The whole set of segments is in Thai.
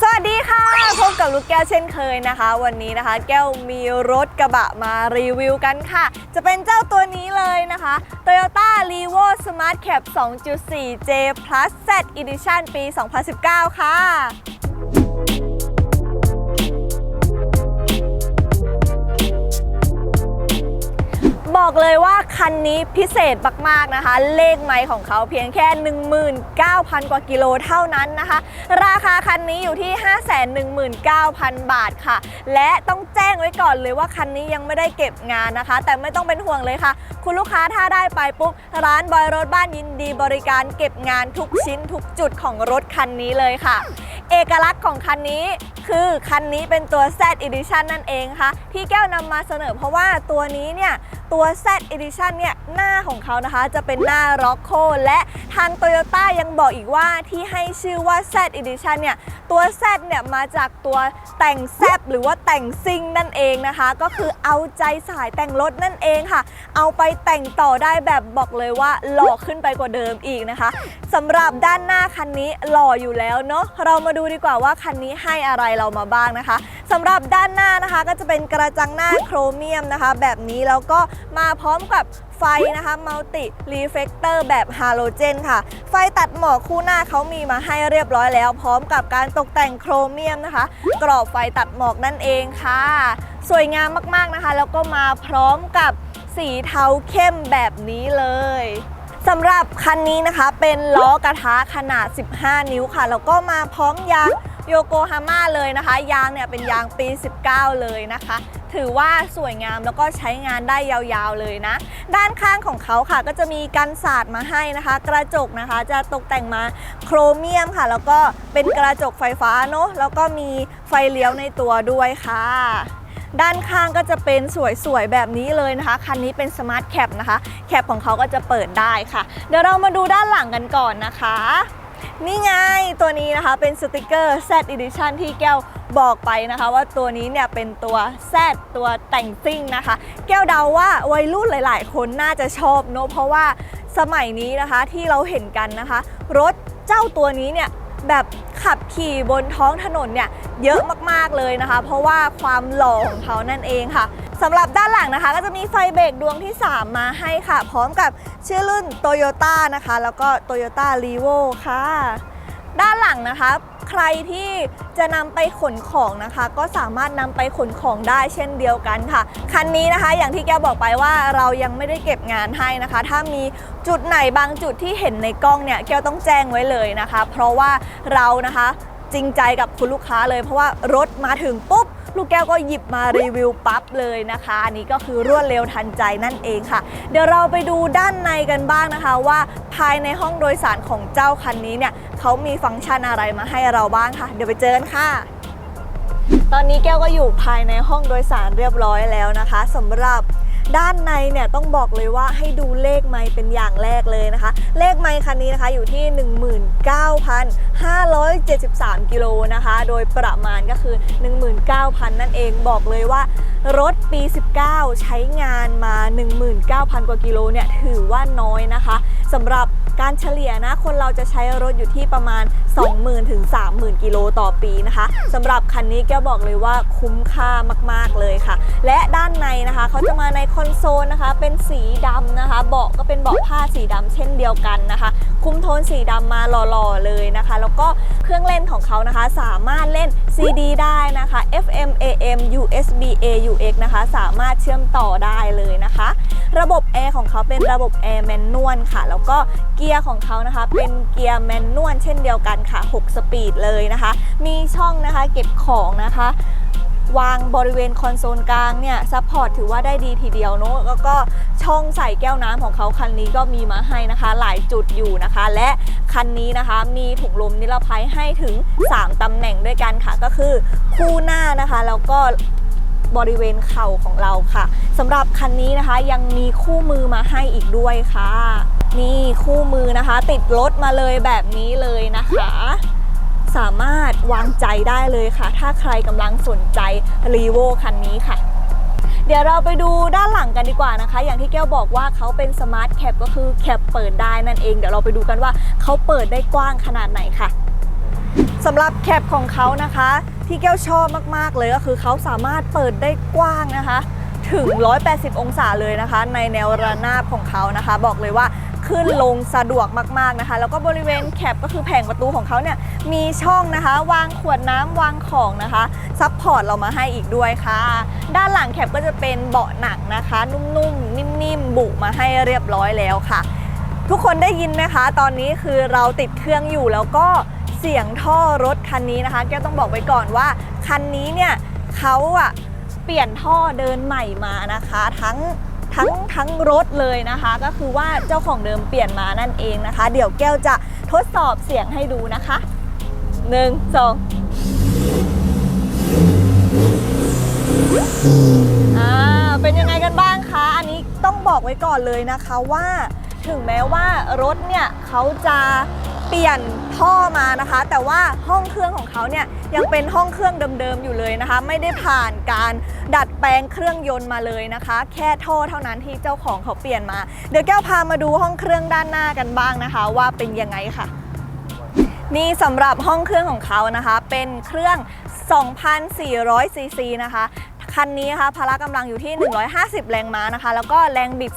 สวัสดีค่ะ พบกับลูกแก้วเช่นเคยนะคะ วันนี้นะคะ แก้วมีรถกระบะมารีวิวกันค่ะ จะเป็นเจ้าตัวนี้เลยนะคะ Toyota r e v o Smart Cab 2.4 J Plus Z Edition ปี 2019 ค่ะ บอกเลยว่าคันนี้พิเศษมากๆนะคะ เลขไมล์ของเขาเพียงแค่ 19,000 กว่ากิโลเท่านั้นนะคะ ราคาคันนี้อยู่ที่ 519,000 บาทค่ะ และต้องแจ้งไว้ก่อนเลยว่าคันนี้ยังไม่ได้เก็บงานนะคะ แต่ไม่ต้องเป็นห่วงเลยค่ะ คุณลูกค้าถ้าได้ไปปุ๊บ ร้านบอยรถบ้านยินดีบริการเก็บงานทุกชิ้นทุกจุดของรถคันนี้เลยค่ะ เอกลักษณ์ของคันนี้คือคันนี้เป็นตัว Z Edition นั่นเองค่ะที่แก้วนำมาเสนอเพราะว่าตัวนี้เนี่ยตัว Z Edition เนี่ยหน้าของเขานะคะจะเป็นหน้า r o c k o และทาง Toyota ยังบอกอีกว่าที่ให้ชื่อว่า Z Edition เนี่ยตัว Z เนี่ยมาจากตัวแต่งแซบหรือว่าแต่งซิ่งนั่นเองนะคะ ก็คือเอาใจสายแต่งรถนั่นเองค่ะ เอาไปแต่งต่อได้แบบบอกเลยว่าหล่อขึ้นไปกว่าเดิมอีกนะคะสำหรับด้านหน้าคันนี้หล่ออยู่แล้วเนาะเรามาดูดีกว่าว่าคันนี้ให้อะไรเรามาบ้างนะคะสำหรับด้านหน้านะคะก็จะเป็นกระจังหน้าโครเมียมนะคะ แบบนี้แล้วก็มาพร้อมกับไฟนะคะมัลติรีเฟกเตอร์แบบฮาโลเจนค่ะ ไฟตัดหมอกคู่หน้าเขามีมาให้เรียบร้อยแล้ว พร้อมกับการตกแต่งโครเมียมนะคะ กรอบไฟตัดหมอกนั่นเองค่ะ สวยงามมากๆนะคะ แล้วก็มาพร้อมกับสีเทาเข้มแบบนี้เลย สำหรับคันนี้นะคะเป็นล้อกระทะขนาด 15 นิ้วค่ะ แล้วก็มาพร้อมยางโยโกฮาม่าเลยนะคะ ยางเนี่ยเป็นยางปี 19 เลยนะคะ ถือว่าสวยงามแล้วก็ใช้งานได้ยาวๆเลยนะ ด้านข้างของเขาค่ะ ก็จะมีกันศาสตร์มาให้นะคะ กระจกนะคะจะตกแต่งมาโครเมียมค่ะ แล้วก็เป็นกระจกไฟฟ้าเนอะแล้วก็มีไฟเลี้ยวในตัวด้วยค่ะ ด้านข้างก็จะเป็นสวยๆแบบนี้เลยนะคะ คันนี้เป็นสมาร์ทแคปนะคะ แคปของเขาก็จะเปิดได้ค่ะ เดี๋ยวเรามาดูด้านหลังกันก่อนนะคะนี่ไงตัวนี้นะคะเป็นสติกเกอร์ Z Edition ที่แก้วบอกไปนะคะ ว่าตัวนี้เนี่ยเป็นตัว Z ตัวแต่งซิ่งนะคะ แก้วเดาว่าวัยรุ่นหลาย ๆ คนน่าจะชอบเนอะเพราะว่าสมัยนี้นะคะที่เราเห็นกันนะคะ รถเจ้าตัวนี้เนี่ย แบบขับขี่บนท้องถนนเนี่ยเยอะมากๆเลยนะคะ เพราะว่าความหล่อของเขานั่นเองค่ะสำหรับด้านหลังนะคะ ก็จะมีไฟเบรกดวงที่ 3 มาให้ค่ะ พร้อมกับชื่อรุ่น Toyota นะคะ แล้วก็ Toyota r e v o ค่ะ ด้านหลังนะคะ ใครที่จะนำไปขนของนะคะ ก็สามารถนำไปขนของได้เช่นเดียวกันค่ะ คันนี้นะคะอย่างที่แกบอกไปว่าเรายังไม่ได้เก็บงานให้นะคะ ถ้ามีจุดไหนบางจุดที่เห็นในกล้องเนี่ยแกต้องแจ้งไว้เลยนะคะ เพราะว่าเรานะคะจริงใจกับคุณลูกค้าเลย เพราะว่ารถมาถึงปุ๊บลูกแก้วก็หยิบมารีวิวปั๊บเลยนะคะ อันนี้ก็คือรวดเร็วทันใจนั่นเองค่ะ เดี๋ยวเราไปดูด้านในกันบ้างนะคะว่า ภายในห้องโดยสารของเจ้าคันนี้เนี่ยเขามีฟังก์ชันอะไรมาให้เราบ้างค่ะ เดี๋ยวไปเจอกันค่ะ ตอนนี้แก้วก็อยู่ภายในห้องโดยสารเรียบร้อยแล้วนะคะสำหรับด้านในเนี่ยต้องบอกเลยว่าให้ดูเลขไมล์เป็นอย่างแรกเลยนะคะ เลขไมล์คันนี้นะคะอยู่ที่ 19,573 กิโลนะคะ โดยประมาณก็คือ 19,000 นั่นเองบอกเลยว่ารถปี 19 ใช้งานมา 19,000 กว่ากิโลเนี่ยถือว่าน้อยนะคะ สำหรับ การเฉลี่ยนะ คนเราจะใช้รถอยู่ที่ประมาณ 20,000ถึง30,000 กิโลต่อปีนะคะสำหรับคันนี้แกบอกเลยว่าคุ้มค่ามากๆเลยค่ะ และด้านในนะคะเขาจะมาในคอนโซลนะคะ เป็นสีดำนะคะ เบาะก็เป็นเบาะผ้าสีดำเช่นเดียวกันนะคะ คุ้มโทนสีดำมาหล่อๆเลยนะคะ แล้วก็เครื่องเล่นของเขานะคะ สามารถเล่น CD ได้นะคะ FM AM USB AUX นะคะ สามารถเชื่อมต่อได้เลยนะคะ ระบบแอร์ของเขาเป็นระบบแอร์แมนนวลค่ะ แล้วก็เกีกียร์ของเขานะคะ เป็นเกียร์แมนนวลเช่นเดียวกันค่ะ 6 สปีดเลยนะคะ มีช่องนะคะเก็บของนะคะ วางบริเวณคอนโซลกลางเนี่ยซัพพอร์ตถือว่าได้ดีทีเดียวเนอะแล้วก็ช่องใส่แก้วน้ำของเขาคันนี้ก็มีมาให้นะคะ หลายจุดอยู่นะคะ และคันนี้นะคะ มีถุงลมนิรภัยให้ถึง 3ตำแหน่งด้วยกันค่ะ ก็คือคู่หน้านะคะ แล้วก็ บริเวณเข่าของเราค่ะสำหรับคันนี้นะคะยังมีคู่มือมาให้อีกด้วยค่ะ นี่คู่มือนะคะ ติดรถมาเลยแบบนี้เลยนะคะ สามารถวางใจได้เลยค่ะ ถ้าใครกำลังสนใจรีโวคันนี้ค่ะเดี๋ยวเราไปดูด้านหลังกันดีกว่านะคะ อย่างที่แก้วบอกว่าเขาเป็นสมาร์ทแคปก็คือแคปเปิดได้นั่นเอง เดี๋ยวเราไปดูกันว่าเขาเปิดได้กว้างขนาดไหนค่ะ สำหรับแคปของเขานะคะ ที่แก้วชอบมากๆเลยก็คือเขาสามารถเปิดได้กว้างนะคะ ถึง 180 องศาเลยนะคะ ในแนวระนาบของเขานะคะ บอกเลยว่าขึ้นลงสะดวกมากๆนะคะ แล้วก็บริเวณแคปก็คือแผงประตูของเขาเนี่ยมีช่องนะคะ วางขวดน้ำวางของนะคะซัพพอร์ตเรามาให้อีกด้วยค่ะ ด้านหลังแคปก็จะเป็นเบาะหนังนะคะ นุ่มๆนิ่มๆบุมาให้เรียบร้อยแล้วค่ะ ทุกคนได้ยินไหมคะ ตอนนี้คือเราติดเครื่องอยู่แล้วก็ สียงท่อรถคันนี้นะคะ แกต้องบอกไว้ก่อนว่า คันนี้เนี่ยเขาอะเปลี่ยนท่อเดินใหม่มานะคะ ทั้งทั้งทั้งรถเลยนะคะ ก็คือว่าเจ้าของเดิมเปลี่ยนมานั่นเองนะคะ เดี๋ยวแก้วจะทดสอบเสียงให้ดูนะคะหนึ่งสองอ่าเป็นยังไงกันบ้างคะ อันนี้ต้องบอกไว้ก่อนเลยนะคะว่าถึงแม้ว่ารถเนี่ยเขาจะ เปลี่ยนท่อมานะคะ แต่ว่าห้องเครื่องของเขาเนี่ยยังเป็นห้องเครื่องเดิมๆอยู่เลยนะคะ ไม่ได้ผ่านการดัดแปลงเครื่องยนต์มาเลยนะคะ แค่ท่อเท่านั้นที่เจ้าของเขาเปลี่ยนมา เดี๋ยวแก้วพามาดูห้องเครื่องด้านหน้ากันบ้างนะคะ ว่าเป็นยังไงค่ะ นี่สำหรับห้องเครื่องของเขานะคะ เป็นเครื่อง 2,400ซีซีนะคะ คันนี้นะคะพละกำลังอยู่ที่ 150 แรงม้านะคะ แล้วก็แรงบิด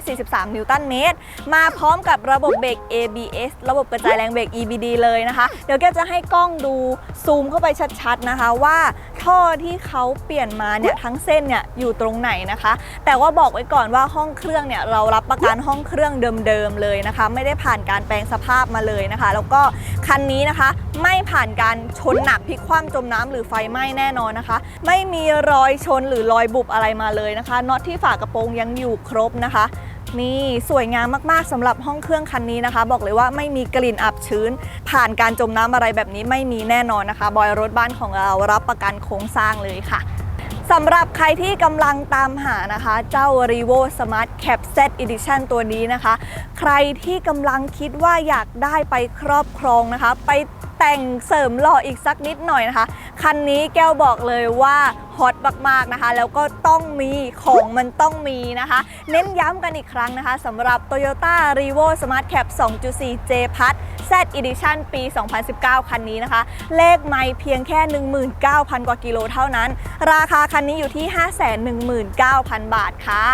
343 นิวตันเมตร มาพร้อมกับระบบเบรก ABS ระบบกระจายแรงเบรก EBD เลยนะคะ เดี๋ยวแกจะให้กล้องดูซูมเข้าไปชัดๆนะคะว่า ท่อที่เขาเปลี่ยนมาเนี่ยทั้งเส้นเนี่ยอยู่ตรงไหนนะคะ แต่ว่าบอกไว้ก่อนว่าห้องเครื่องเนี่ยเรารับประกันห้องเครื่องเดิมๆเลยนะคะ ไม่ได้ผ่านการแปลงสภาพมาเลยนะคะ แล้วก็คันนี้นะคะ ไม่ผ่านการชนหนักพลิกคว่ำจมน้ำหรือไฟไหม้แน่นอนนะคะ ไม่มีรอยชนหรือรอยบุบอะไรมาเลยนะคะน็อตที่ฝากระโปรงยังอยู่ครบนะคะ นี่สวยงามมากๆสำหรับห้องเครื่องคันนี้นะคะ บอกเลยว่าไม่มีกลิ่นอับชื้น ผ่านการจมน้ำอะไรแบบนี้ไม่มีแน่นอนนะคะ บอยรถบ้านของเรารับประกันโครงสร้างเลยค่ะสำหรับใครที่กำลังตามหานะคะ เจ้า r e v o Smart Cap Z Edition ตัวนี้นะคะ ใครที่กำลังคิดว่าอยากได้ไปครอบครองนะคะ ไปแต่งเสริมหล่ออีกสักนิดหน่อยนะคะ คันนี้แก้วบอกเลยว่า ฮอตมากๆนะคะ แล้วก็ต้องมีของมันต้องมีนะคะ เน้นย้ำกันอีกครั้งนะคะสำหรับ Toyota r e v o Smart Cap 2.4 J Plus Z Edition ปี 2019 คันนี้นะคะ เลขไม่เพียงแค่ 19,000 กว่ากิโลเท่านั้น ราคาคันนี้อยู่ที่ 519,000 บาทค่ะ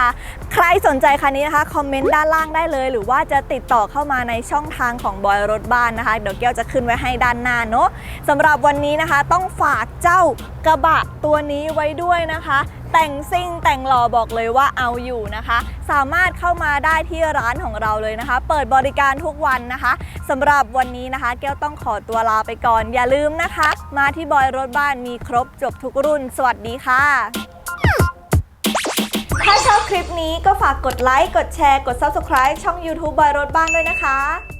ใครสนใจคันนี้นะคะ คอมเมนต์ด้านล่างได้เลย หรือว่าจะติดต่อเข้ามาในช่องทางของบอยรถบ้านนะคะ เดี๋ยวแก้วจะขึ้นไว้ให้ด้านหน้าเนาะสำหรับวันนี้นะคะต้องฝากเจ้า กระบะตัวนี้ไว้ด้วยนะคะ แต่งซิ่งแต่งหล่อบอกเลยว่าเอาอยู่นะคะ สามารถเข้ามาได้ที่ร้านของเราเลยนะคะ เปิดบริการทุกวันนะคะสำหรับวันนี้นะคะ แก้วต้องขอตัวลาไปก่อน อย่าลืมนะคะ มาที่บอยรถบ้านมีครบจบทุกรุ่น สวัสดีค่ะ ถ้าชอบคลิปนี้ก็ฝากกดไลค์กดแชร์กด Subscribe ช่อง YouTube บอยรถบ้านด้วยนะคะ